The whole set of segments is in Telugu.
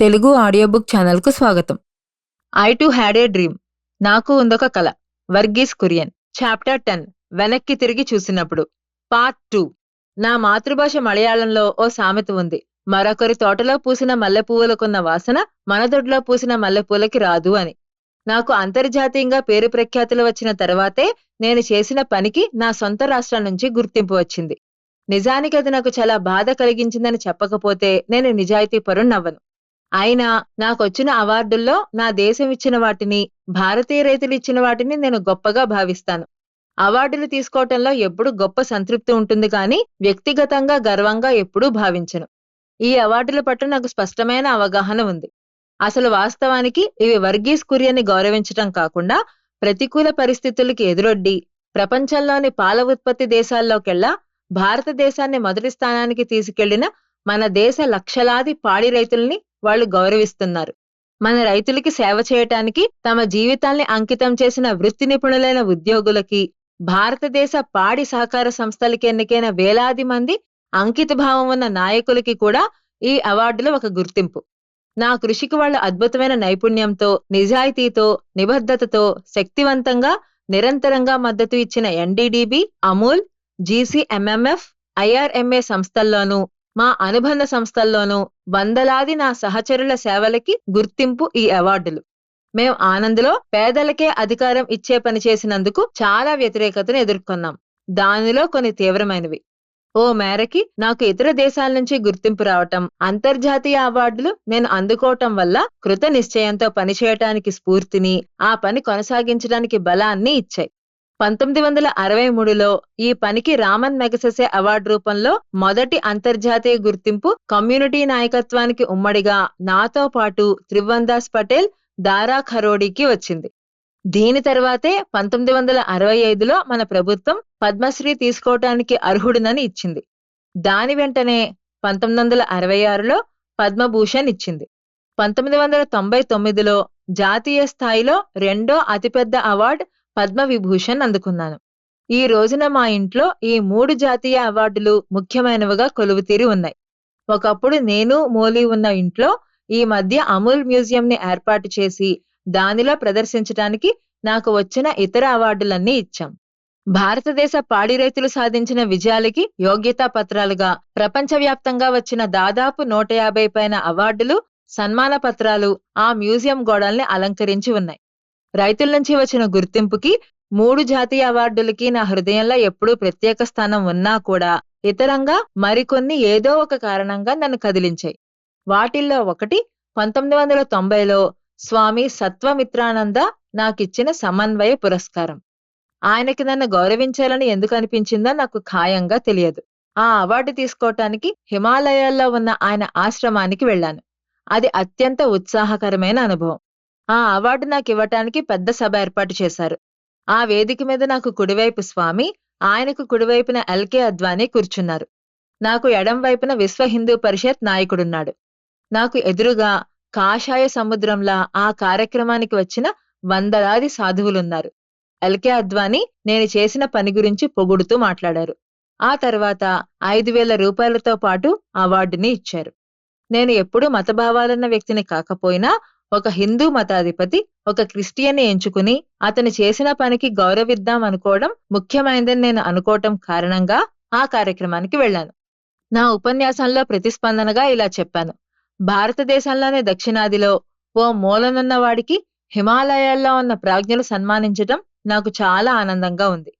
తెలుగు ఆడియో బుక్ ఛానల్కు స్వాగతం. I too had a dream. నాకు ఉందొక కల. వర్గీస్ కురియన్. Chapter ten. వెనక్కి తిరిగి చూసినప్పుడు. Part two. నా మాతృభాష మలయాళంలో ఓ సామెత ఉంది. మరొకరి తోటలో పూసిన మల్లెపూలకున్న వాసన మన దొడ్లో పూసిన మల్లెపూలకి రాదు అని. నాకు అంతర్జాతీయంగా పేరు ప్రఖ్యాతులు వచ్చిన తర్వాతే నేను చేసిన పనికి నా సొంత రాష్ట్రం నుంచి గుర్తింపు వచ్చింది. నిజానికి అది నాకు చాలా బాధ కలిగించిందని చెప్పకపోతే నేను నిజాయితీ పరుణ్ణవ్వను అయినా నాకొచ్చిన అవార్డుల్లో నా దేశం ఇచ్చిన వాటిని భారతీయ రైతులు ఇచ్చిన వాటిని నేను గొప్పగా భావిస్తాను. అవార్డులు తీసుకోవటంలో ఎప్పుడు గొప్ప సంతృప్తి ఉంటుంది కానీ వ్యక్తిగతంగా గర్వంగా ఎప్పుడూ భావించను. ఈ అవార్డుల పట్ల నాకు స్పష్టమైన అవగాహన ఉంది. అసలు వాస్తవానికి ఇవి వర్గీస్ కురియని గౌరవించటం కాకుండా ప్రతికూల పరిస్థితులకి ఎదురొడ్డి ప్రపంచంలోని పాల ఉత్పత్తి దేశాల్లోకెల్లా భారతదేశాన్ని మొదటి స్థానానికి తీసుకెళ్ళిన మన దేశ లక్షలాది పాడి రైతుల్ని వాళ్ళు గౌరవిస్తున్నారు. మన రైతులకి సేవ చేయటానికి తమ జీవితాల్ని అంకితం చేసిన వృత్తి నిపుణులైన ఉద్యోగులకి భారతదేశ పాడి సహకార సంస్థలకి ఎన్నికైన వేలాది మంది అంకిత భావం ఉన్న నాయకులకి కూడా ఈ అవార్డులు ఒక గుర్తింపు. నా కృషికి వాళ్ళ అద్భుతమైన నైపుణ్యంతో నిజాయితీతో నిబద్ధతతో శక్తివంతంగా నిరంతరంగా మద్దతు ఇచ్చిన ఎన్డీడీబీ అమూల్ జీసీఎంఎంఎఫ్ ఐఆర్ఎంఏ సంస్థల్లోనూ మా అనుబంధ సంస్థల్లోనూ వందలాది నా సహచరుల సేవలకి గుర్తింపు ఈ అవార్డులు. మేం ఆనంద్లో పేదలకే అధికారం ఇచ్చే పని చేసినందుకు చాలా వ్యతిరేకతను ఎదుర్కొన్నాం. దానిలో కొన్ని తీవ్రమైనవి. ఓ మేరకి నాకు ఇతర దేశాల నుంచి గుర్తింపు రావటం అంతర్జాతీయ అవార్డులు నేను అందుకోవటం వల్ల కృత నిశ్చయంతో పనిచేయటానికి స్ఫూర్తిని ఆ పని కొనసాగించడానికి బలాన్ని ఇచ్చాయి. పంతొమ్మిది వందల అరవై మూడులో ఈ పనికి రామన్ మెగసెసే అవార్డు రూపంలో మొదటి అంతర్జాతీయ గుర్తింపు కమ్యూనిటీ నాయకత్వానికి ఉమ్మడిగా నాతో పాటు త్రివందాస్ పటేల్ దారా ఖరోడీకి వచ్చింది. దీని తర్వాతే పంతొమ్మిది వందల అరవై ఐదులో మన ప్రభుత్వం పద్మశ్రీ తీసుకోవటానికి అర్హుడునని ఇచ్చింది. దాని వెంటనే పంతొమ్మిది వందల అరవై ఆరులో పద్మభూషణ్ ఇచ్చింది. పంతొమ్మిది వందల తొంభై తొమ్మిదిలో జాతీయ స్థాయిలో రెండో అతిపెద్ద అవార్డు పద్మవిభూషణ్ అందుకున్నాను. ఈ రోజున మా ఇంట్లో ఈ మూడు జాతీయ అవార్డులు ముఖ్యమైనవిగా కొలువుతీరి ఉన్నాయి. ఒకప్పుడు నేను మోలీ ఉన్న ఇంట్లో ఈ మధ్య అమూల్ మ్యూజియం ని ఏర్పాటు చేసి దానిలో ప్రదర్శించడానికి నాకు వచ్చిన ఇతర అవార్డులన్నీ ఇచ్చాం. భారతదేశ పాడి రైతులు సాధించిన విజయాలకి యోగ్యతా పత్రాలుగా ప్రపంచవ్యాప్తంగా వచ్చిన దాదాపు నూట యాభై పైన అవార్డులు సన్మాన పత్రాలు ఆ మ్యూజియం గోడల్ని అలంకరించి ఉన్నాయి. రైతుల నుంచి వచ్చిన గుర్తింపుకి మూడు జాతీయ అవార్డులకి నా హృదయంలో ఎప్పుడూ ప్రత్యేక స్థానం ఉన్నా కూడా ఇతరంగా మరికొన్ని ఏదో ఒక కారణంగా నన్ను కదిలించాయి. వాటిల్లో ఒకటి పంతొమ్మిది వందల తొంభైలో స్వామి సత్వమిత్రానంద నాకిచ్చిన సమన్వయ పురస్కారం. ఆయనకి నన్ను గౌరవించాలని ఎందుకు అనిపించిందో నాకు ఖాయంగా తెలియదు. ఆ అవార్డు తీసుకోవటానికి హిమాలయాల్లో ఉన్న ఆయన ఆశ్రమానికి వెళ్ళాను. అది అత్యంత ఉత్సాహకరమైన అనుభవం. ఆ అవార్డు నాకు ఇవ్వటానికి పెద్ద సభ ఏర్పాటు చేశారు. ఆ వేదిక మీద నాకు కుడివైపు స్వామి ఆయనకు కుడివైపున ఎల్కే అద్వానీ కూర్చున్నారు. నాకు ఎడం వైపున విశ్వ హిందూ పరిషత్ నాయకుడున్నాడు. నాకు ఎదురుగా కాషాయ సముద్రంలా ఆ కార్యక్రమానికి వచ్చిన వందలాది సాధువులున్నారు. ఎల్కే అద్వానీ నేను చేసిన పని గురించి పొగుడుతూ మాట్లాడారు. ఆ తర్వాత ఐదు వేల రూపాయలతో పాటు అవార్డుని ఇచ్చారు. నేను ఎప్పుడూ మతభావాలున్న వ్యక్తిని కాకపోయినా ఒక హిందూ మతాధిపతి ఒక క్రిస్టియన్ని ఎంచుకుని అతను చేసిన పనికి గౌరవిద్దాం అనుకోవడం ముఖ్యమైనదని నేను అనుకోవటం కారణంగా ఆ కార్యక్రమానికి వెళ్ళాను. నా ఉపన్యాసంలో ప్రతిస్పందనగా ఇలా చెప్పాను. భారతదేశంలోని దక్షిణాదిలో ఓ మూలనున్న వాడికి హిమాలయాల్లో ఉన్న ప్రాజ్ఞలు సన్మానించటం నాకు చాలా ఆనందంగా ఉంది.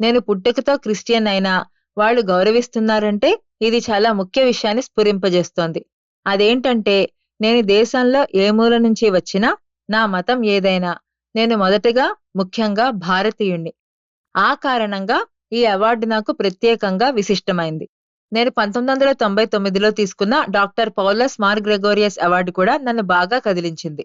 నేను పుట్టుకతో క్రిస్టియన్ అయినా వాళ్ళు గౌరవిస్తున్నారంటే ఇది చాలా ముఖ్య విషయాన్ని స్ఫురింపజేస్తోంది. అదేంటంటే నేను దేశంలో ఏ మూల నుంచి వచ్చినా నా మతం ఏదైనా. నేను మొదటగా ముఖ్యంగా భారతీయుణ్ణి. ఆ కారణంగా ఈ అవార్డు నాకు ప్రత్యేకంగా విశిష్టమైంది. నేను పంతొమ్మిది వందల తొంభై తొమ్మిదిలో తీసుకున్న డాక్టర్ పౌలస్ మార్ గ్రెగోరియస్ అవార్డు కూడా నన్ను బాగా కదిలించింది.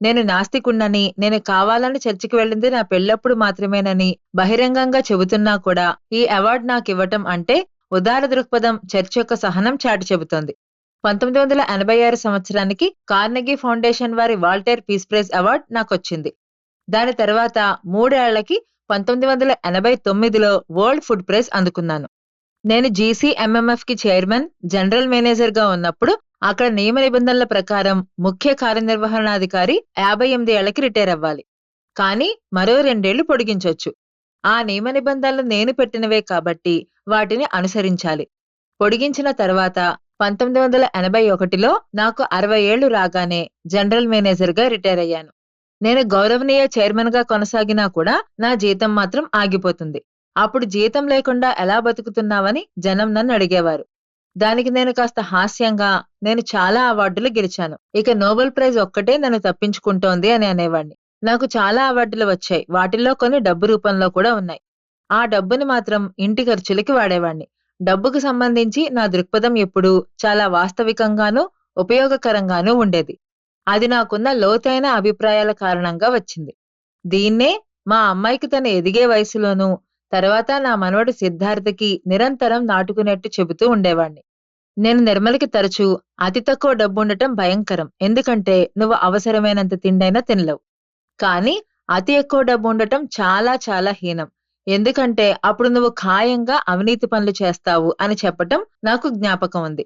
నేను నాస్తికుణ్ణని నేను కావాలని చర్చికి వెళ్ళింది నా పెళ్ళప్పుడు మాత్రమేనని బహిరంగంగా చెబుతున్నా కూడా ఈ అవార్డు నాకు ఇవ్వటం అంటే ఉదార దృక్పథం చర్చ్ యొక్క సహనం చాటి చెబుతోంది. పంతొమ్మిది వందల ఎనభై ఆరు సంవత్సరానికి కార్నెగీ ఫౌండేషన్ వారి వాల్టేర్ పీస్ ప్రైజ్ అవార్డ్ నాకొచ్చింది. దాని తర్వాత మూడేళ్ళకి పంతొమ్మిది వందల ఎనభై తొమ్మిదిలో వరల్డ్ ఫుడ్ ప్రైజ్ అందుకున్నాను. నేను జీసీఎంఎంఎఫ్కి చైర్మన్ జనరల్ మేనేజర్గా ఉన్నప్పుడు అక్కడ నియమ నిబంధనల ప్రకారం ముఖ్య కార్యనిర్వహణాధికారి యాభై ఎనిమిది ఏళ్ళకి రిటైర్ అవ్వాలి. కానీ మరో రెండేళ్ళు పొడిగించవచ్చు ఆ నియమ నిబంధనలు నేను పెట్టినవే కాబట్టి వాటిని అనుసరించాలి. పొడిగించిన తర్వాత పంతొమ్మిది వందల ఎనభై ఒకటిలో నాకు అరవై ఏళ్ళు రాగానే జనరల్ మేనేజర్గా రిటైర్ అయ్యాను. నేను గౌరవనీయ చైర్మన్గా కొనసాగినా కూడా నా జీతం మాత్రం ఆగిపోతుంది. అప్పుడు జీతం లేకుండా ఎలా బతుకుతున్నావని జనం నన్ను అడిగేవారు. దానికి నేను కాస్త హాస్యంగా నేను చాలా అవార్డులు గెలిచాను. ఇక నోబెల్ ప్రైజ్ ఒక్కటే నన్ను తప్పించుకుంటోంది అని అనేవాడిని నాకు చాలా అవార్డులు వచ్చాయి. వాటిల్లో కొన్ని డబ్బు రూపంలో కూడా ఉన్నాయి. ఆ డబ్బుని మాత్రం ఇంటి ఖర్చులకి వాడేవాణ్ణి. డబ్బుకు సంబంధించి నా దృక్పథం ఎప్పుడూ చాలా వాస్తవికంగానూ ఉపయోగకరంగానూ ఉండేది. అది నాకున్న లోతైన అభిప్రాయాల కారణంగా వచ్చింది. దీన్నే మా అమ్మాయికి తన ఎదిగే వయసులోనూ తర్వాత నా మనవడు సిద్ధార్థకి నిరంతరం నాటుకునేట్టు చెబుతూ ఉండేవాణ్ణి. నేను నిర్మలకి తరచూ అతి తక్కువ డబ్బు ఉండటం భయంకరం. ఎందుకంటే నువ్వు అవసరమైనంత తిండైనా తినలేవు. కానీ అతి ఎక్కువ డబ్బు ఉండటం చాలా చాలా హీనం. ఎందుకంటే అప్పుడు నువ్వు ఖాయంగా అవినీతి పనులు చేస్తావు అని చెప్పటం నాకు జ్ఞాపకం ఉంది.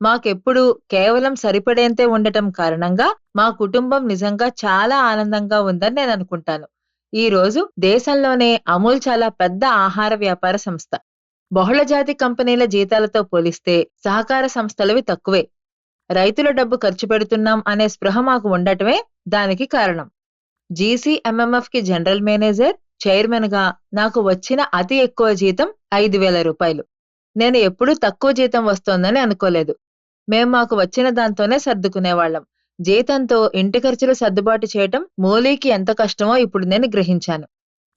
మాకెప్పుడు కేవలం సరిపడేంతే ఉండటం కారణంగా మా కుటుంబం నిజంగా చాలా ఆనందంగా ఉందని నేను అనుకుంటాను. ఈ రోజు దేశంలోనే అమూల్ చాలా పెద్ద ఆహార వ్యాపార సంస్థ. బహుళజాతి కంపెనీల జీతాలతో పోలిస్తే సహకార సంస్థలవి తక్కువే. రైతుల డబ్బు ఖర్చు పెడుతున్నాం అనే స్పృహ మాకు ఉండటమే దానికి కారణం. జీసీఎంఎంఎఫ్కి జనరల్ మేనేజర్ చైర్మన్గా నాకు వచ్చిన అతి ఎక్కువ జీతం ఐదు వేల రూపాయలు. నేను ఎప్పుడూ తక్కువ జీతం వస్తోందని అనుకోలేదు. మేం మాకు వచ్చిన దాంతోనే సర్దుకునేవాళ్ళం జీతంతో ఇంటి ఖర్చులు సర్దుబాటు చేయటం మూలీకి ఎంత కష్టమో ఇప్పుడు నేను గ్రహించాను.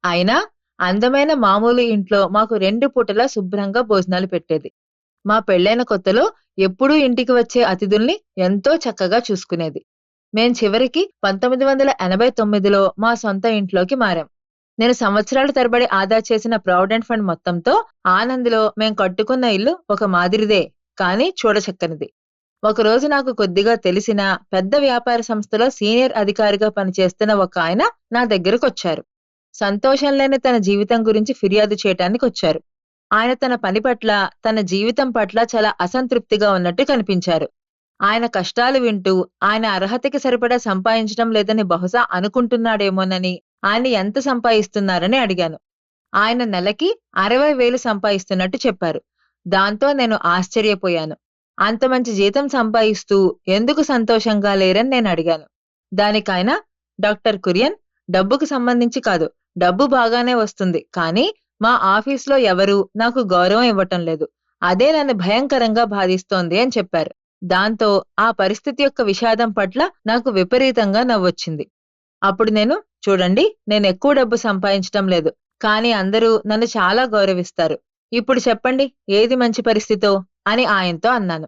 అయినా అందమైన మామూలు ఇంట్లో మాకు రెండు పూటలా శుభ్రంగా భోజనాలు పెట్టేది. మా పెళ్ళైన కొత్తలో ఎప్పుడూ ఇంటికి వచ్చే అతిథుల్ని ఎంతో చక్కగా చూసుకునేది. మేం చివరికి పంతొమ్మిది వందల ఎనభై తొమ్మిదిలో మా సొంత ఇంట్లోకి మారాం. నేను సంవత్సరాల తరబడి ఆదా చేసిన ప్రావిడెంట్ ఫండ్ మొత్తంతో ఆనంద్లో మేం కట్టుకున్న ఇల్లు ఒక మాదిరిదే కానీ చూడచక్కనిది. ఒకరోజు నాకు కొద్దిగా తెలిసిన పెద్ద వ్యాపార సంస్థలో సీనియర్ అధికారిగా పనిచేస్తున్న ఒక ఆయన నా దగ్గరకొచ్చారు. సంతోషం లేని తన జీవితం గురించి ఫిర్యాదు చేయటానికి వచ్చారు. ఆయన తన పని పట్ల తన జీవితం పట్ల చాలా అసంతృప్తిగా ఉన్నట్టు కనిపించారు. ఆయన కష్టాలు వింటూ ఆయన అర్హతకి సరిపడా సంపాదించడం లేదని బహుశా అనుకుంటున్నాడేమోనని ఆయన ఎంత సంపాదిస్తున్నారని అడిగాను. ఆయన నెలకి అరవై వేలు సంపాదిస్తున్నట్టు చెప్పారు. దాంతో నేను ఆశ్చర్యపోయాను. అంత మంచి జీతం సంపాదిస్తూ ఎందుకు సంతోషంగా లేరని నేను అడిగాను. దానికైనా డాక్టర్ కురియన్ డబ్బుకు సంబంధించి కాదు డబ్బు బాగానే వస్తుంది కానీ మా ఆఫీస్లో ఎవరూ నాకు గౌరవం ఇవ్వటం లేదు. అదే నన్ను భయంకరంగా బాధిస్తోంది అని చెప్పారు. దాంతో ఆ పరిస్థితి యొక్క విషాదం పట్ల నాకు విపరీతంగా నవ్వొచ్చింది. అప్పుడు నేను చూడండి నేను ఎక్కువ డబ్బు సంపాదించటం లేదు కానీ అందరూ నన్ను చాలా గౌరవిస్తారు. ఇప్పుడు చెప్పండి ఏది మంచి పరిస్థితో? అని ఆయనతో అన్నాను.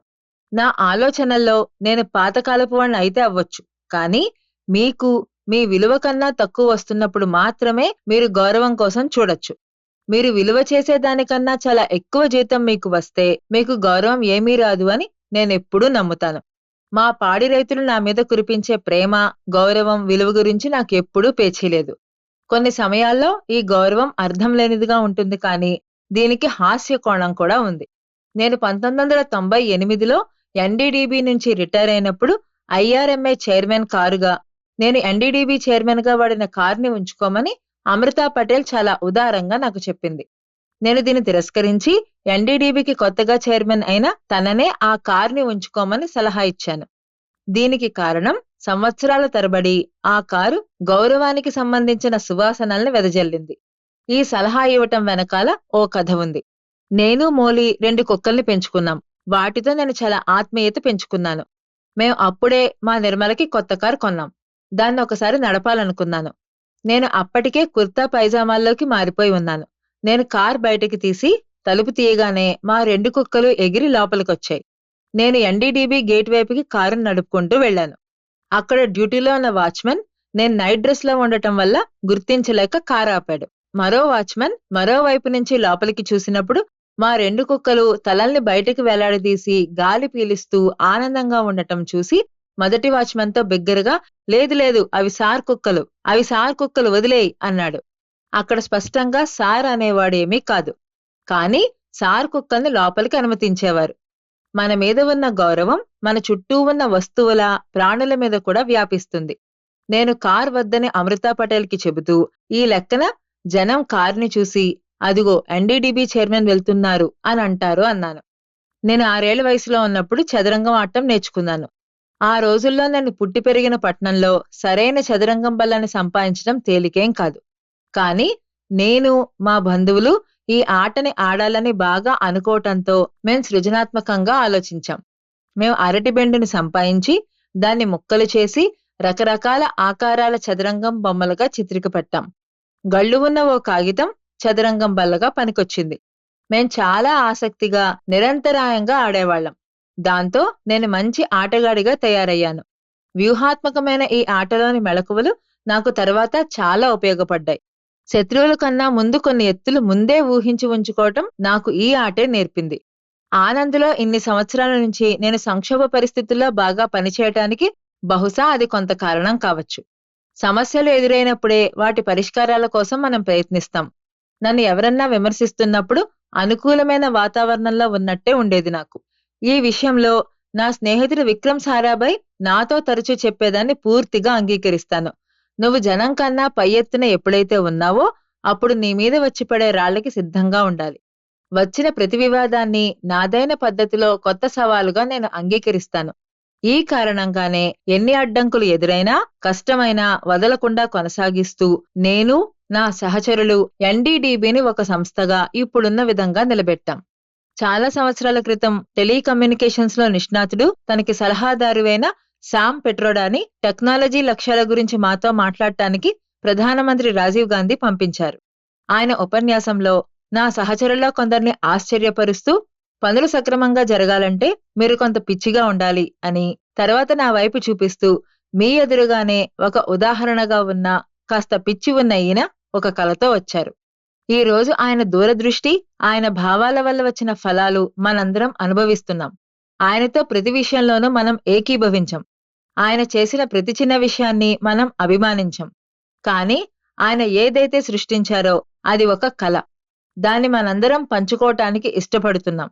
నా ఆలోచనల్లో నేను పాతకాలపు వాణ్ణి అయితే అవ్వచ్చు కానీ మీకు మీ విలువ కన్నా తక్కువ వస్తున్నప్పుడు మాత్రమే మీరు గౌరవం కోసం చూడొచ్చు. మీరు విలువ చేసే దానికన్నా చాలా ఎక్కువ జీతం మీకు వస్తే మీకు గౌరవం ఏమీ రాదు అని నేను ఎప్పుడూ నమ్ముతాను. మా పాడి రైతులు నా మీద కురిపించే ప్రేమ గౌరవం విలువ గురించి నాకు ఎప్పుడూ పేచీలేదు కొన్ని సమయాల్లో ఈ గౌరవం అర్థం లేనిదిగా ఉంటుంది కానీ దీనికి హాస్య కోణం కూడా ఉంది. నేను పంతొమ్మిది వందల తొంభై ఎనిమిదిలో ఎన్డీడీబీ నుంచి రిటైర్ అయినప్పుడు ఐఆర్ఎంఏ చైర్మన్ కారుగా నేను ఎన్డీడీబీ చైర్మన్గా వాడిన కారుని ఉంచుకోమని అమృతా పటేల్ చాలా ఉదారంగా నాకు చెప్పింది. నేను దీన్ని తిరస్కరించి ఎన్డీడీబీకి కొత్తగా చైర్మన్ అయిన తననే ఆ కార్ని ఉంచుకోమని సలహా ఇచ్చాను. దీనికి కారణం సంవత్సరాల తరబడి ఆ కారు గౌరవానికి సంబంధించిన సువాసనల్ని వెదజల్లింది. ఈ సలహా ఇవ్వటం వెనకాల ఓ కథ ఉంది. నేను మోలీ రెండు కుక్కల్ని పెంచుకున్నాం. వాటితో నేను చాలా ఆత్మీయత పెంచుకున్నాను. మేం అప్పుడే మా నిర్మలకి కొత్త కారు కొన్నాం. దాన్ని ఒకసారి నడపాలనుకున్నాను. నేను అప్పటికే కుర్తా పైజామాల్లోకి మారిపోయి ఉన్నాను. నేను కార్ బయటికి తీసి తలుపు తీయగానే మా రెండు కుక్కలు ఎగిరి లోపలికొచ్చాయి. నేను ఎన్డీడీబీ గేట్ వైపుకి కారును నడుపుకుంటూ వెళ్ళాను. అక్కడ డ్యూటీలో ఉన్న వాచ్మెన్ నేను నైట్ డ్రెస్లో ఉండటం వల్ల గుర్తించలేక కారు ఆపాడు. మరో వాచ్మెన్ మరోవైపు నుంచి లోపలికి చూసినప్పుడు మా రెండు కుక్కలు తలల్ని బయటకు వేలాడదీసి గాలి పీలిస్తూ ఆనందంగా ఉండటం చూసి మొదటి వాచ్మెన్తో బిగ్గరగా లేదు లేదు అవి సార్ కుక్కలు అవి సార్ కుక్కలు వదిలేయి అన్నాడు. అక్కడ స్పష్టంగా సార్ అనేవాడేమీ కాదు. కానీ సార్ కుక్కల్ని లోపలికి అనుమతించేవారు. మన మీద ఉన్న గౌరవం మన చుట్టూ ఉన్న వస్తువుల ప్రాణుల మీద కూడా వ్యాపిస్తుంది. నేను కార్ వద్దని అమృతా పటేల్కి చెబుతూ ఈ లెక్కన జనం కార్ని చూసి అదిగో ఎన్డీడీబీ చైర్మన్ వెళ్తున్నారు అని అంటారు అన్నాను. నేను ఆరేళ్ళ వయసులో ఉన్నప్పుడు చదరంగం ఆడటం నేర్చుకున్నాను. ఆ రోజుల్లో నేను పుట్టి పెరిగిన పట్నంలో సరైన చదరంగం బల్లని సంపాదించడం తేలికేం కాదు. కానీ నేను మా బంధువులు ఈ ఆటని ఆడాలని బాగా అనుకోవటంతో మేం సృజనాత్మకంగా ఆలోచించాం. మేము అరటి బెండుని సంపాదించి దాన్ని ముక్కలు చేసి రకరకాల ఆకారాల చదరంగం బొమ్మలుగా చిత్రికపట్టాం. గళ్ళు ఉన్న ఓ కాగితం చదరంగం బల్లగా పనికొచ్చింది. మేం చాలా ఆసక్తిగా నిరంతరాయంగా ఆడేవాళ్ళం. దాంతో నేను మంచి ఆటగాడిగా తయారయ్యాను. వ్యూహాత్మకమైన ఈ ఆటలోని మెళకువలు నాకు తర్వాత చాలా ఉపయోగపడ్డాయి. శత్రువుల కన్నా ముందు కొన్ని ఎత్తులు ముందే ఊహించి ఉంచుకోవటం నాకు ఈ ఆటే నేర్పింది. ఆనందులో ఇన్ని సంవత్సరాల నుంచి నేను సంక్షోభ పరిస్థితుల్లో బాగా పనిచేయటానికి బహుశా అది కొంత కారణం కావచ్చు. సమస్యలు ఎదురైనప్పుడే వాటి పరిష్కారాల కోసం మనం ప్రయత్నిస్తాం. నన్ను ఎవరన్నా విమర్శిస్తున్నప్పుడు అనుకూలమైన వాతావరణంలో ఉన్నట్టే ఉండేది నాకు. ఈ విషయంలో నా స్నేహితుడు విక్రమ్ సారాభాయ్ నాతో తరచూ చెప్పేదాన్ని పూర్తిగా అంగీకరిస్తాను. నువ్వు జనం కన్నా పై ఎత్తున ఎప్పుడైతే ఉన్నావో అప్పుడు నీ మీద వచ్చి పడే రాళ్ళకి సిద్ధంగా ఉండాలి. వచ్చిన ప్రతి వివాదాన్ని నాదైన పద్ధతిలో కొత్త సవాలుగా నేను అంగీకరిస్తాను. ఈ కారణంగానే ఎన్ని అడ్డంకులు ఎదురైనా కష్టమైనా వదలకుండా కొనసాగిస్తూ నేను నా సహచరులు ఎన్డీడీబీని ఒక సంస్థగా ఇప్పుడున్న విధంగా నిలబెట్టాం. చాలా సంవత్సరాల క్రితం టెలికమ్యూనికేషన్స్లో నిష్ణాతుడు తనకి సలహాదారువైన శామ్ పెట్రోడాని టెక్నాలజీ లక్ష్యాల గురించి మాతో మాట్లాడటానికి ప్రధానమంత్రి రాజీవ్ గాంధీ పంపించారు. ఆయన ఉపన్యాసంలో నా సహచరుల్లో కొందరిని ఆశ్చర్యపరుస్తూ పనులు సక్రమంగా జరగాలంటే మీరు కొంత పిచ్చిగా ఉండాలి అని తర్వాత నా వైపు చూపిస్తూ మీ ఎదురుగానే ఒక ఉదాహరణగా ఉన్న కాస్త పిచ్చి ఉన్న ఈయన ఒక కలతో వచ్చారు. ఈ రోజు ఆయన దూరదృష్టి ఆయన భావాల వల్ల వచ్చిన ఫలాలు మనందరం అనుభవిస్తున్నాం. ఆయనతో ప్రతి విషయంలోనూ మనం ఏకీభవించం. ఆయన చేసిన ప్రతి చిన్న విషయాన్ని మనం అభిమానించం. కానీ ఆయన ఏదైతే సృష్టించారో అది ఒక కళ. దాన్ని మనందరం పంచుకోవటానికి ఇష్టపడుతున్నాం.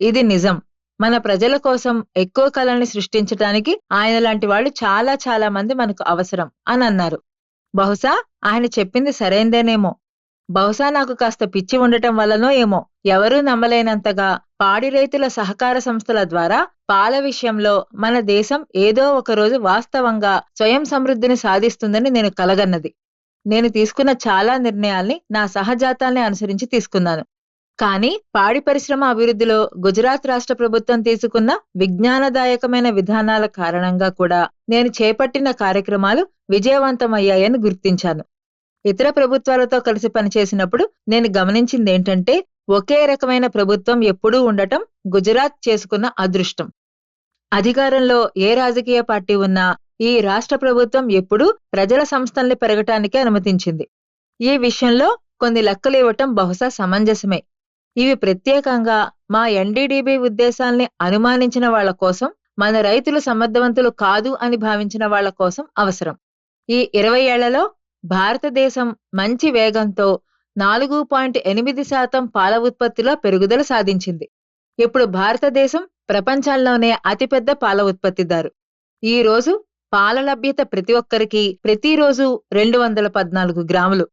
ఇది నిజం. మన ప్రజల కోసం ఎక్కువ కళల్ని సృష్టించటానికి ఆయన లాంటి వాళ్ళు చాలా చాలా మంది మనకు అవసరం అని అన్నారు. బహుశా ఆయన చెప్పింది సరైందేనేమో. బహుశా నాకు కాస్త పిచ్చి ఉండటం వల్లనో ఏమో. ఎవరూ నమ్మలేనంతగా పాడి రైతుల సహకార సంస్థల ద్వారా పాల విషయంలో మన దేశం ఏదో ఒక రోజు వాస్తవంగా స్వయం సమృద్ధిని సాధిస్తుందని నేను కలగన్నది. నేను తీసుకున్న చాలా నిర్ణయాల్ని నా సహజాతాల్ని అనుసరించి తీసుకున్నాను. కానీ పాడి పరిశ్రమ అభివృద్ధిలో గుజరాత్ రాష్ట్ర ప్రభుత్వం తీసుకున్న విజ్ఞానదాయకమైన విధానాల కారణంగా కూడా నేను చేపట్టిన కార్యక్రమాలు విజయవంతమయ్యాయని గుర్తించాను. ఇతర ప్రభుత్వాలతో కలిసి పనిచేసినప్పుడు నేను గమనించింది ఏంటంటే ఒకే రకమైన ప్రభుత్వం ఎప్పుడూ ఉండటం గుజరాత్ చేసుకున్న అదృష్టం. అధికారంలో ఏ రాజకీయ పార్టీ ఉన్నా ఈ రాష్ట్ర ప్రభుత్వం ఎప్పుడూ ప్రజల సంస్థల్ని పెరగటానికే అనుమతించింది. ఈ విషయంలో కొన్ని లెక్కలు ఇవ్వటం బహుశా సమంజసమే. ఇవి ప్రత్యేకంగా మా ఎన్డీడీబీ ఉద్దేశాల్ని అనుమానించిన వాళ్ళ కోసం మన రైతులు సమర్థవంతులు కాదు అని భావించిన వాళ్ళ కోసం అవసరం. ఈ ఇరవై ఏళ్ళలో భారతదేశం మంచి వేగంతో నాలుగు పాయింట్ ఎనిమిది శాతం పాల ఉత్పత్తిలో పెరుగుదల సాధించింది. ఇప్పుడు భారతదేశం ప్రపంచంలోనే అతిపెద్ద పాల ఉత్పత్తిదారు. ఈ రోజు పాల లభ్యత ప్రతి ఒక్కరికి ప్రతిరోజు రెండు వందల పద్నాలుగు గ్రాములు.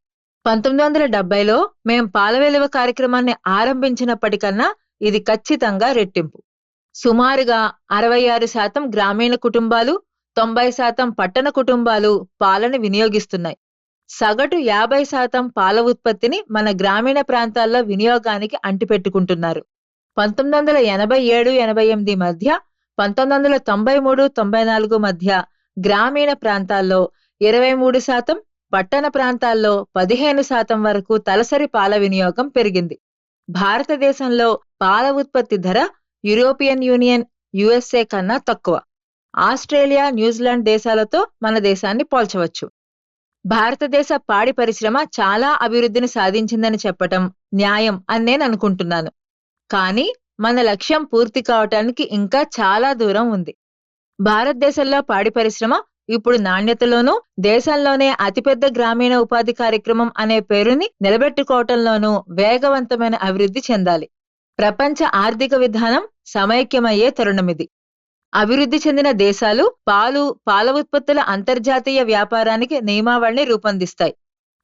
పంతొమ్మిది వందల డెబ్బైలో మేం పాల వెలువ కార్యక్రమాన్ని ఆరంభించినప్పటికన్నా ఇది ఖచ్చితంగా రెట్టింపు. సుమారుగా అరవై ఆరు శాతం గ్రామీణ కుటుంబాలు తొంభై శాతం పట్టణ కుటుంబాలు పాలను వినియోగిస్తున్నాయి. సగటు యాభై శాతం పాల ఉత్పత్తిని మన గ్రామీణ ప్రాంతాల్లో వినియోగానికి అంటిపెట్టుకుంటున్నారు. పంతొమ్మిది వందల ఎనభై ఏడు ఎనభై ఎనిమిది మధ్య పంతొమ్మిది వందల తొంభై మూడు తొంభై నాలుగు మధ్య గ్రామీణ ప్రాంతాల్లో ఇరవై మూడు శాతం పట్టణ ప్రాంతాల్లో పదిహేను శాతం వరకు తలసరి పాల వినియోగం పెరిగింది. భారతదేశంలో పాల ఉత్పత్తి ధర యూరోపియన్ యూనియన్ యుఎస్ఏ కన్నా తక్కువ. ఆస్ట్రేలియా న్యూజిలాండ్ దేశాలతో మన దేశాన్ని పోల్చవచ్చు. భారతదేశ పాడి పరిశ్రమ చాలా అభివృద్ధిని సాధించిందని చెప్పటం న్యాయం అని నేను అనుకుంటున్నాను. కానీ మన లక్ష్యం పూర్తి కావటానికి ఇంకా చాలా దూరం ఉంది. భారతదేశంలో పాడి పరిశ్రమ ఇప్పుడు నాణ్యతలోనూ దేశంలోనే అతిపెద్ద గ్రామీణ ఉపాధి కార్యక్రమం అనే పేరుని నిలబెట్టుకోవటంలోనూ వేగవంతమైన అభివృద్ధి చెందాలి. ప్రపంచ ఆర్థిక విధానం సమైక్యమయ్యే తరుణమిది. అభివృద్ధి చెందిన దేశాలు పాలు పాల ఉత్పత్తుల అంతర్జాతీయ వ్యాపారానికి నియమావళిని రూపొందిస్తాయి.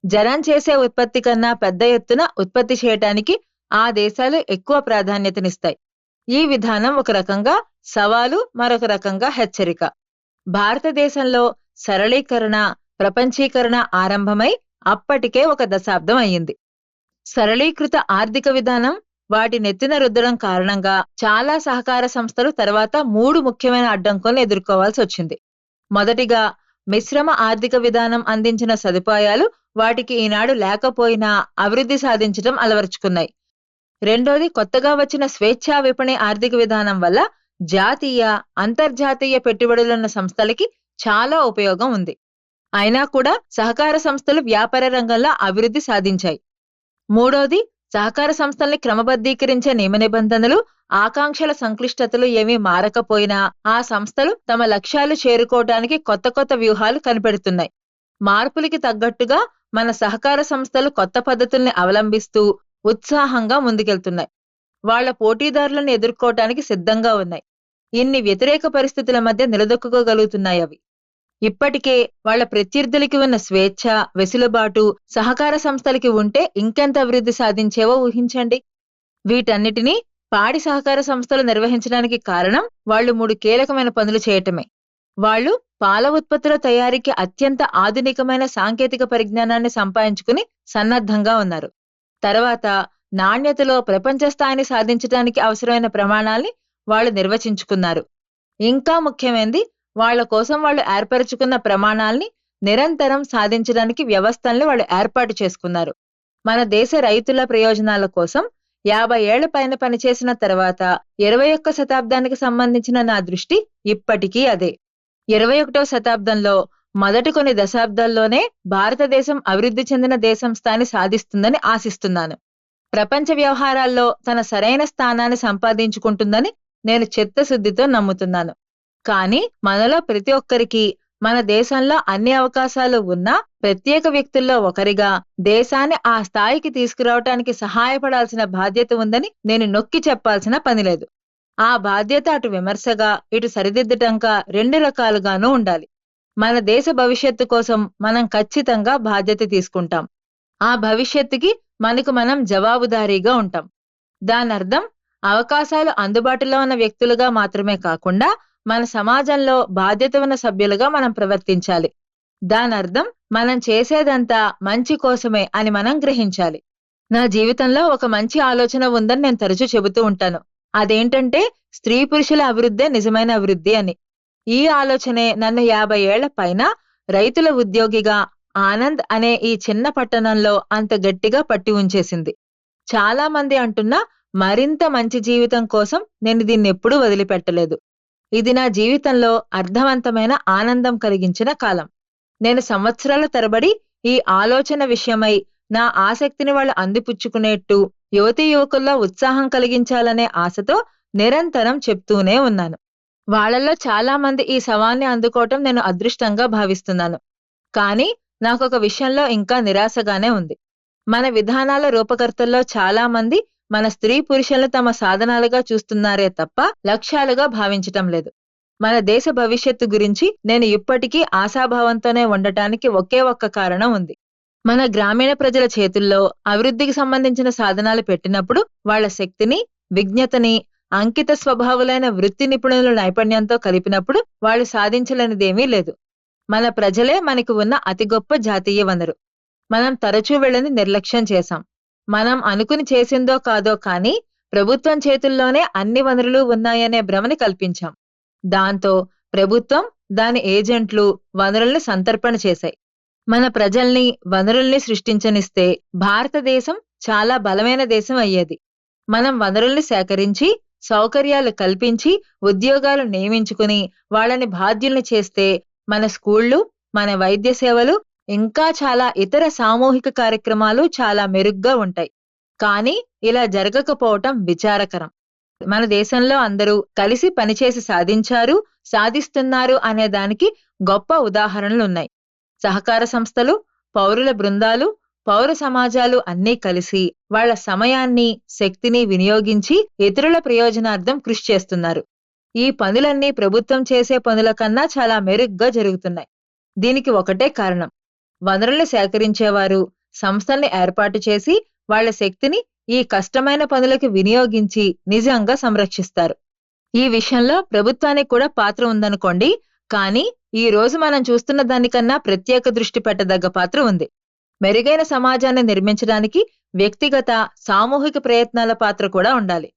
జనం చేసే ఉత్పత్తి కన్నా పెద్ద ఎత్తున ఉత్పత్తి చేయటానికి ఆ దేశాలు ఎక్కువ ప్రాధాన్యతనిస్తాయి. ఈ విధానం ఒక రకంగా సవాలు మరొక రకంగా హెచ్చరిక. భారతదేశంలో సరళీకరణ ప్రపంచీకరణ ఆరంభమై అప్పటికే ఒక దశాబ్దం అయ్యింది. సరళీకృత ఆర్థిక విధానం వాటి నెత్తిన రుద్దడం కారణంగా చాలా సహకార సంస్థలు తర్వాత మూడు ముఖ్యమైన అడ్డంకులను ఎదుర్కోవాల్సి వచ్చింది. మొదటిగా మిశ్రమ ఆర్థిక విధానం అందించిన సదుపాయాలు వాటికి ఈనాడు లేకపోయినా అభివృద్ధి సాధించడం అలవరుచుకున్నాయి. రెండోది కొత్తగా వచ్చిన స్వేచ్ఛా విపణి ఆర్థిక విధానం వల్ల జాతీయ అంతర్జాతీయ పెట్టుబడులున్న సంస్థలకి చాలా ఉపయోగం ఉంది. అయినా కూడా సహకార సంస్థలు వ్యాపార రంగంలో అభివృద్ధి సాధించాయి. మూడోది సహకార సంస్థల్ని క్రమబద్ధీకరించే నియమ నిబంధనలు ఆకాంక్షల సంక్లిష్టతలు ఏమీ మారకపోయినా ఆ సంస్థలు తమ లక్ష్యాలు చేరుకోవటానికి కొత్త కొత్త వ్యూహాలు కనిపెడుతున్నాయి. మార్పులకి తగ్గట్టుగా మన సహకార సంస్థలు కొత్త పద్ధతుల్ని అవలంబిస్తూ ఉత్సాహంగా ముందుకెళ్తున్నాయి. వాళ్ళ పోటీదారులను ఎదుర్కోవటానికి సిద్ధంగా ఉన్నాయి. ఇన్ని వ్యతిరేక పరిస్థితుల మధ్య నిలదొక్కుకోగలుగుతున్నాయి అవి. ఇప్పటికే వాళ్ళ ప్రత్యర్థులకి ఉన్న స్వేచ్ఛ వెసులుబాటు సహకార సంస్థలకి ఉంటే ఇంకెంత అభివృద్ధి సాధించేవో ఊహించండి. వీటన్నిటినీ పాడి సహకార సంస్థలు నిర్వహించడానికి కారణం వాళ్ళు మూడు కీలకమైన పనులు చేయటమే. వాళ్ళు పాల ఉత్పత్తుల తయారీకి అత్యంత ఆధునికమైన సాంకేతిక పరిజ్ఞానాన్ని సంపాదించుకుని సన్నద్ధంగా ఉన్నారు. తర్వాత నాణ్యతలో ప్రపంచ స్థాయిని సాధించడానికి అవసరమైన ప్రమాణాల్ని వాళ్ళు నిర్వచించుకున్నారు. ఇంకా ముఖ్యమైనది వాళ్ళ కోసం వాళ్ళు ఏర్పరచుకున్న ప్రమాణాల్ని నిరంతరం సాధించడానికి వ్యవస్థల్ని వాళ్ళు ఏర్పాటు చేసుకున్నారు. మన దేశ రైతుల ప్రయోజనాల కోసం యాభై ఏళ్ళ పైన పనిచేసిన తర్వాత ఇరవై ఒక్క శతాబ్దానికి సంబంధించిన నా దృష్టి ఇప్పటికీ అదే. ఇరవై ఒకటో శతాబ్దంలో మొదటి కొన్ని దశాబ్దాల్లోనే భారతదేశం అభివృద్ధి చెందిన దేశం స్థాని సాధిస్తుందని ఆశిస్తున్నాను. ప్రపంచ వ్యవహారాల్లో తన సరైన స్థానాన్ని సంపాదించుకుంటుందని నేను చిత్తశుద్ధితో నమ్ముతున్నాను. కానీ మనలో ప్రతి ఒక్కరికి మన దేశంలో అన్ని అవకాశాలు ఉన్న ప్రత్యేక వ్యక్తుల్లో ఒకరిగా దేశాన్ని ఆ స్థాయికి తీసుకురావటానికి సహాయపడాల్సిన బాధ్యత ఉందని నేను నొక్కి చెప్పాల్సిన పనిలేదు ఆ బాధ్యత అటు విమర్శగా ఇటు సరిదిద్దటంగా రెండు రకాలుగానూ ఉండాలి. మన దేశ భవిష్యత్తు కోసం మనం ఖచ్చితంగా బాధ్యత తీసుకుంటాం. ఆ భవిష్యత్తుకి మనకు మనం జవాబుదారీగా ఉంటాం. దానర్థం అవకాశాలు అందుబాటులో ఉన్న వ్యక్తులుగా మాత్రమే కాకుండా మన సమాజంలో బాధ్యత ఉన్న సభ్యులుగా మనం ప్రవర్తించాలి. దానర్థం మనం చేసేదంతా మంచి కోసమే అని మనం గ్రహించాలి. నా జీవితంలో ఒక మంచి ఆలోచన ఉందని నేను తరచూ చెబుతూ ఉంటాను. అదేంటంటే స్త్రీ పురుషుల అభివృద్ధే నిజమైన అభివృద్ధి అని. ఈ ఆలోచనే నన్ను యాభై ఏళ్ళ పైన రైతుల ఉద్యోగిగా ఆనంద్ అనే ఈ చిన్న పట్టణంలో అంత గట్టిగా పట్టి ఉంచేసింది. చాలా మంది అంటున్నా మరింత మంచి జీవితం కోసం నేను దీన్ని ఎప్పుడూ వదిలిపెట్టలేదు. ఇది నా జీవితంలో అర్థవంతమైన ఆనందం కలిగించిన కాలం. నేను సంవత్సరాల తరబడి ఈ ఆలోచన విషయమై నా ఆసక్తిని వాళ్ళు అందిపుచ్చుకునేట్టు యువతీ యువకుల్లో ఉత్సాహం కలిగించాలనే ఆశతో నిరంతరం చెప్తూనే ఉన్నాను. వాళ్ళల్లో చాలా మంది ఈ సవాల్ని అందుకోవటం నేను అదృష్టంగా భావిస్తున్నాను. కానీ నాకొక విషయంలో ఇంకా నిరాశగానే ఉంది. మన విధానాల రూపకర్తల్లో చాలా మంది మన స్త్రీ పురుషులను తమ సాధనాలుగా చూస్తున్నారే తప్ప లక్ష్యాలుగా భావించటం లేదు. మన దేశ భవిష్యత్తు గురించి నేను ఇప్పటికీ ఆశాభావంతోనే ఉండటానికి ఒకే ఒక్క కారణం ఉంది. మన గ్రామీణ ప్రజల చేతుల్లో అభివృద్ధికి సంబంధించిన సాధనాలు పెట్టినప్పుడు వాళ్ళ శక్తిని విజ్ఞతని అంకిత స్వభావులైన వృత్తి నిపుణుల నైపుణ్యంతో కలిపినప్పుడు వాళ్ళు సాధించలేనిదేమీ లేదు. మన ప్రజలే మనకు ఉన్న అతి గొప్ప జాతీయ వనరు. మనం తరచూ వెళ్ళని నిర్లక్ష్యం చేశాం. మనం అనుకుని చేసిందో కాదో కానీ ప్రభుత్వం చేతుల్లోనే అన్ని వనరులు ఉన్నాయనే భ్రమని కల్పించాం. దాంతో ప్రభుత్వం దాని ఏజెంట్లు వనరుల్ని సంతర్పణ చేశాయి. మన ప్రజల్ని వనరుల్ని సృష్టించనిస్తే భారతదేశం చాలా బలమైన దేశం అయ్యేది. మనం వనరుల్ని సేకరించి సౌకర్యాలు కల్పించి ఉద్యోగాలు నియమించుకుని వాళ్ళని బాధ్యుల్ని చేస్తే మన స్కూళ్ళు మన వైద్య సేవలు ఇంకా చాలా ఇతర సామూహిక కార్యక్రమాలు చాలా మెరుగ్గా ఉంటాయి. కానీ ఇలా జరగకపోవటం విచారకరం. మన దేశంలో అందరూ కలిసి పనిచేసి సాధించారు సాధిస్తున్నారు అనే దానికి గొప్ప ఉదాహరణలున్నాయి సహకార సంస్థలు పౌరుల బృందాలు పౌర సమాజాలు అన్నీ కలిసి వాళ్ళ సమయాన్ని శక్తిని వినియోగించి ఇతరుల ప్రయోజనార్థం కృషి చేస్తున్నారు. ఈ పనులన్నీ ప్రభుత్వం చేసే పనుల కన్నా చాలా మెరుగ్గా జరుగుతున్నాయి. దీనికి ఒకటే కారణం. వనరులు సేకరించేవారు. సంస్థల్ని ఏర్పాటు చేసి వాళ్ళ శక్తిని ఈ కష్టమైన పనులకు వినియోగించి నిజంగా సంరక్షిస్తారు. ఈ విషయంలో ప్రభుత్వానికి కూడా పాత్ర ఉందనుకోండి. కానీ ఈ రోజు మనం చూస్తున్న దానికన్నా ప్రత్యేక దృష్టి పెట్టదగ్గ పాత్ర ఉంది. మెరుగైన సమాజాన్ని నిర్మించడానికి వ్యక్తిగత సామూహిక ప్రయత్నాల పాత్ర కూడా ఉండాలి.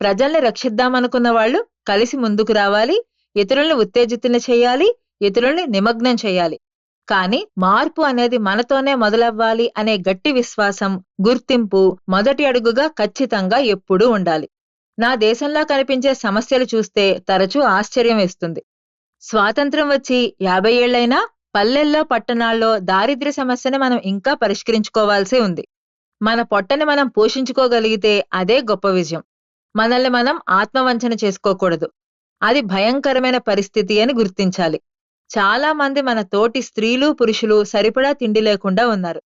ప్రజల్ని రక్షిద్దామనుకున్న వాళ్ళు కలిసి ముందుకు రావాలి. ఇతరులను ఉత్తేజితుల్ని చేయాలి. ఇతరుల్ని నిమగ్నం చేయాలి. కానీ మార్పు అనేది మనతోనే మొదలవ్వాలి అనే గట్టి విశ్వాసం గుర్తింపు మొదటి అడుగుగా ఖచ్చితంగా ఎప్పుడూ ఉండాలి. నా దేశంలో కనిపించే సమస్యలు చూస్తే తరచూ ఆశ్చర్యం వేస్తుంది. స్వాతంత్రం వచ్చి యాభై ఏళ్ళైనా పల్లెల్లో పట్టణాల్లో దారిద్ర్య సమస్యని మనం ఇంకా పరిష్కరించుకోవాల్సి ఉంది. మన పొట్టని మనం పోషించుకోగలిగితే అదే గొప్ప విజయం. మనల్ని మనం ఆత్మవంచన చేసుకోకూడదు. అది భయంకరమైన పరిస్థితి అని గుర్తించాలి. చాలా మంది మన తోటి స్త్రీలు పురుషులు సరిపడా తిండి లేకుండా ఉన్నారు.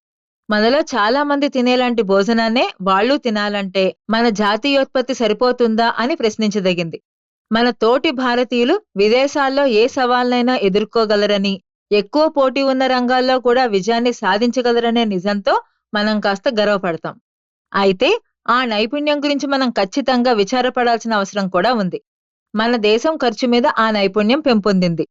మనలో చాలా మంది తినేలాంటి భోజనాన్నే వాళ్ళు తినాలంటే మన జాతీయోత్పత్తి సరిపోతుందా అని ప్రశ్నించదగింది. మన తోటి భారతీయులు విదేశాల్లో ఏ సవాల్నైనా ఎదుర్కోగలరని ఎక్కువ పోటీ ఉన్న రంగాల్లో కూడా విజయాన్ని సాధించగలరనే నిజంతో మనం కాస్త గర్వపడతాం. అయితే ఆ నైపుణ్యం గురించి మనం ఖచ్చితంగా విచారపడాల్సిన అవసరం కూడా ఉంది. మన దేశం ఖర్చు మీద ఆ నైపుణ్యం పెంపొందింది.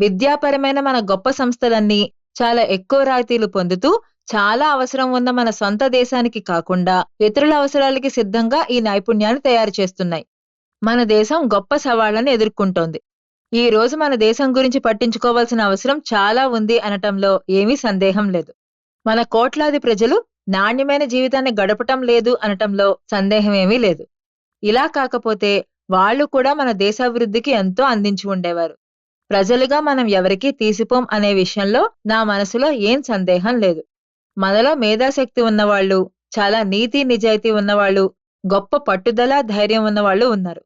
విద్యాపరమైన మన గొప్ప సంస్థలన్నీ చాలా ఎక్కువ రాయితీలు పొందుతూ చాలా అవసరం ఉన్న మన సొంత దేశానికి కాకుండా ఇతరుల అవసరాలకి సిద్ధంగా ఈ నైపుణ్యాన్ని తయారు చేస్తున్నాయి. మన దేశం గొప్ప సవాళ్ళను ఎదుర్కొంటోంది. ఈ రోజు మన దేశం గురించి పట్టించుకోవాల్సిన అవసరం చాలా ఉంది అనటంలో ఏమీ సందేహం లేదు. మన కోట్లాది ప్రజలు నాణ్యమైన జీవితాన్ని గడపటం లేదు అనటంలో సందేహమేమీ లేదు. ఇలా కాకపోతే వాళ్ళు కూడా మన దేశాభివృద్ధికి ఎంతో అందించి ఉండేవారు. ప్రజలుగా మనం ఎవరికీ తీసిపోం అనే విషయంలో నా మనసులో ఏం సందేహం లేదు. మనలో మేధాశక్తి ఉన్నవాళ్ళు చాలా నీతి నిజాయితీ ఉన్నవాళ్ళు గొప్ప పట్టుదల ధైర్యం ఉన్నవాళ్ళు ఉన్నారు.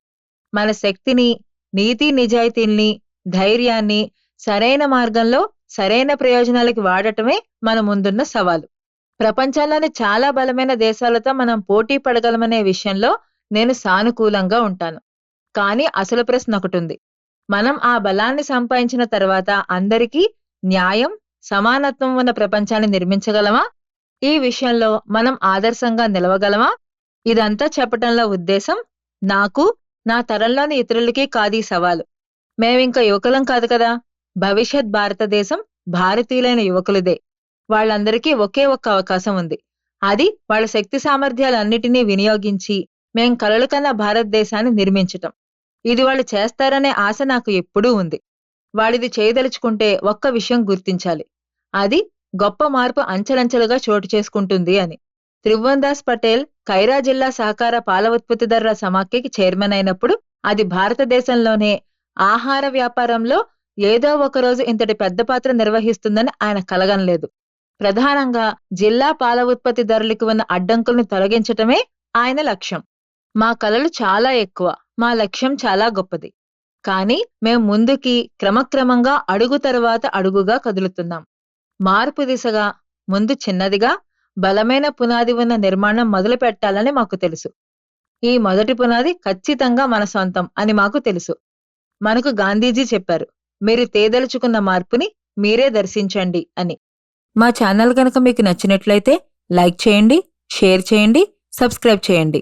మన శక్తిని నీతి నిజాయితీల్ని ధైర్యాన్ని సరైన మార్గంలో సరైన ప్రయోజనాలకి వాడటమే మన ముందున్న సవాలు. ప్రపంచంలోని చాలా బలమైన దేశాలతో మనం పోటీ పడగలమనే విషయంలో నేను సానుకూలంగా ఉంటాను. కానీ అసలు ప్రశ్న ఒకటి ఉంది. మనం ఆ బలాన్ని సంపాదించిన తర్వాత అందరికీ న్యాయం సమానత్వం ఉన్న ప్రపంచాన్ని నిర్మించగలమా? ఈ విషయంలో మనం ఆదర్శంగా నిలవగలమా? ఇదంతా చెప్పటంలో ఉద్దేశం నాకు నా తరంలోని ఇతరులకి కాదీ సవాలు. మేమింక యువకులం కాదు కదా. భవిష్యత్ భారతదేశం భారతీయులైన యువకులదే. వాళ్ళందరికీ ఒకే ఒక్క అవకాశం ఉంది. అది వాళ్ళ శక్తి సామర్థ్యాలన్నిటినీ వినియోగించి మేం కలలు కన్న భారతదేశాన్ని నిర్మించటం. ఇది వాళ్ళు చేస్తారనే ఆశ నాకు ఎప్పుడూ ఉంది. వాడిది చేయదలుచుకుంటే ఒక్క విషయం గుర్తించాలి. అది గొప్ప మార్పు అంచెలంచెలుగా చోటు చేసుకుంటుంది అని. త్రిభువన్దాస్ పటేల్ ఖైరా జిల్లా సహకార పాల ఉత్పత్తిదారుల సమాఖ్యకి చైర్మన్ అయినప్పుడు అది భారతదేశంలోనే ఆహార వ్యాపారంలో ఏదో ఒకరోజు ఇంతటి పెద్ద పాత్ర నిర్వహిస్తుందని ఆయన కలగనలేదు ప్రధానంగా జిల్లా పాల ఉత్పత్తిదారులకు ఉన్న అడ్డంకుల్ని తొలగించటమే ఆయన లక్ష్యం. మా కలలు చాలా ఎక్కువ. మా లక్ష్యం చాలా గొప్పది. కానీ మేం ముందుకి క్రమక్రమంగా అడుగు తర్వాత అడుగుగా కదులుతున్నాం. మార్పు దిశగా ముందు చిన్నదిగా బలమైన పునాది ఉన్న నిర్మాణం మొదలు పెట్టాలని మాకు తెలుసు. ఈ మొదటి పునాది ఖచ్చితంగా మన సొంతం అని మాకు తెలుసు. మనకు గాంధీజీ చెప్పారు మీరు తేదలుచుకున్న మార్పుని మీరే దర్శించండి అని. మా ఛానల్ కనుక మీకు నచ్చినట్లయితే లైక్ చేయండి షేర్ చేయండి సబ్స్క్రైబ్ చేయండి.